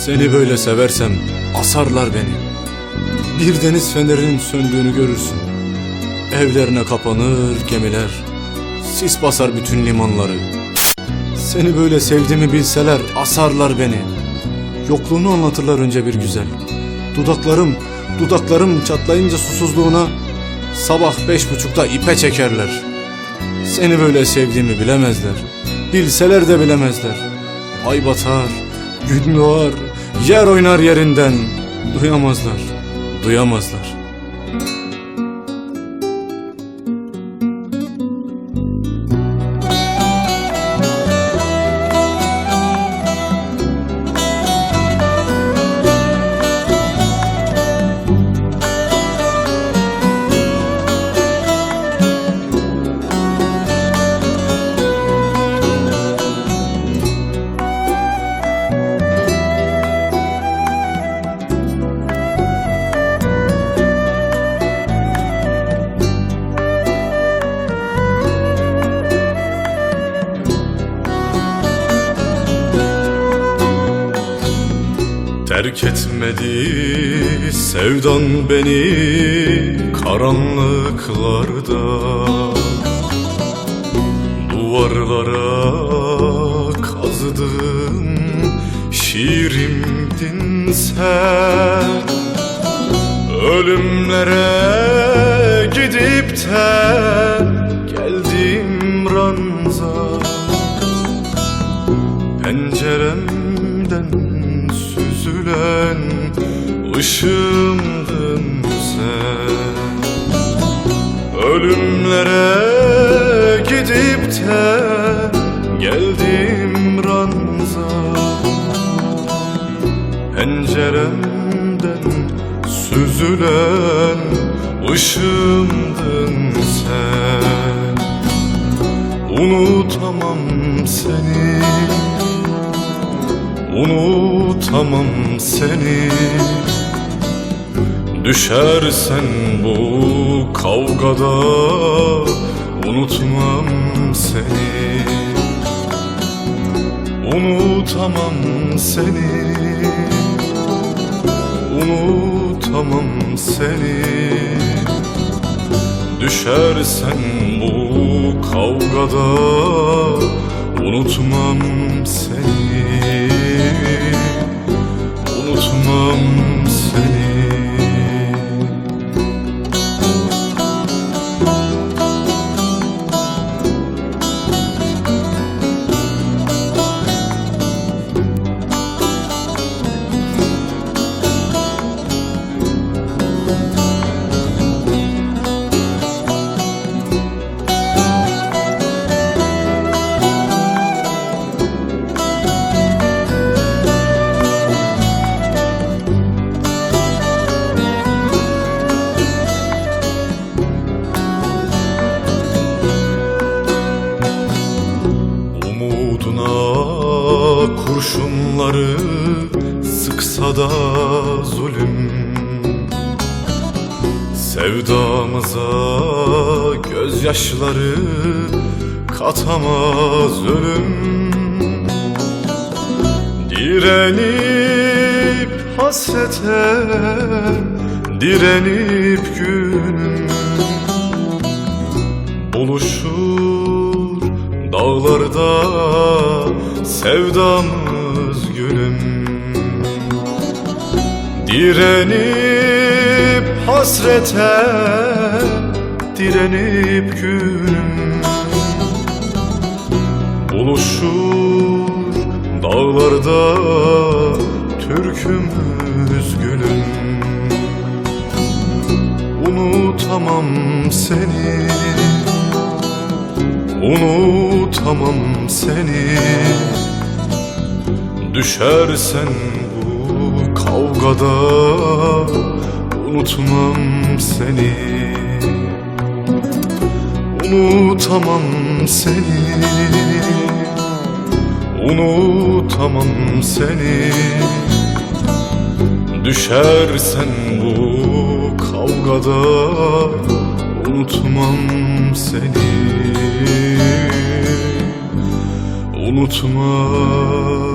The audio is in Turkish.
Seni böyle seversem asarlar beni. Bir deniz fenerinin söndüğünü görürsün. Evlerine kapanır gemiler. Sis basar bütün limanları. Seni böyle sevdiğimi bilseler asarlar beni. Yokluğunu anlatırlar önce bir güzel. Dudaklarım, dudaklarım çatlayınca susuzluğuna sabah beş buçukta ipe çekerler. Seni böyle sevdiğimi bilemezler. Bilseler de bilemezler. Ay batar, gün doğar, yer oynar yerinden. Duyamazlar, duyamazlar. Terk etmedi. Sevdan beni karanlıklarda Duvarlara kazıdım şiirimdin sen. Ölümlere gidip de geldim ranza. Penceremden süzülen ışığımdın sen. Ölümlere gidip de geldim ranza. Penceremden süzülen ışığımdın sen. Unutamam seni Unutamam seni. Düşersen bu kavgada Unutmam seni. Unutamam seni. Unutamam seni. Düşersen bu kavgada Unutmam seni kurşunları sıksa da zulüm. Sevdamıza gözyaşları katamaz ölüm Direnip hasrete direnip günüm. Buluşur dağlarda sevdamız gülüm. Direnip hasrete direnip günüm Buluşur dağlarda türkümüz gülüm. Unutamam seni. Unutamam seni Düşersen bu kavgada Unutmam seni. Unutamam seni. Unutamam seni. Düşersen bu kavgada Unutmam seni. Unutmam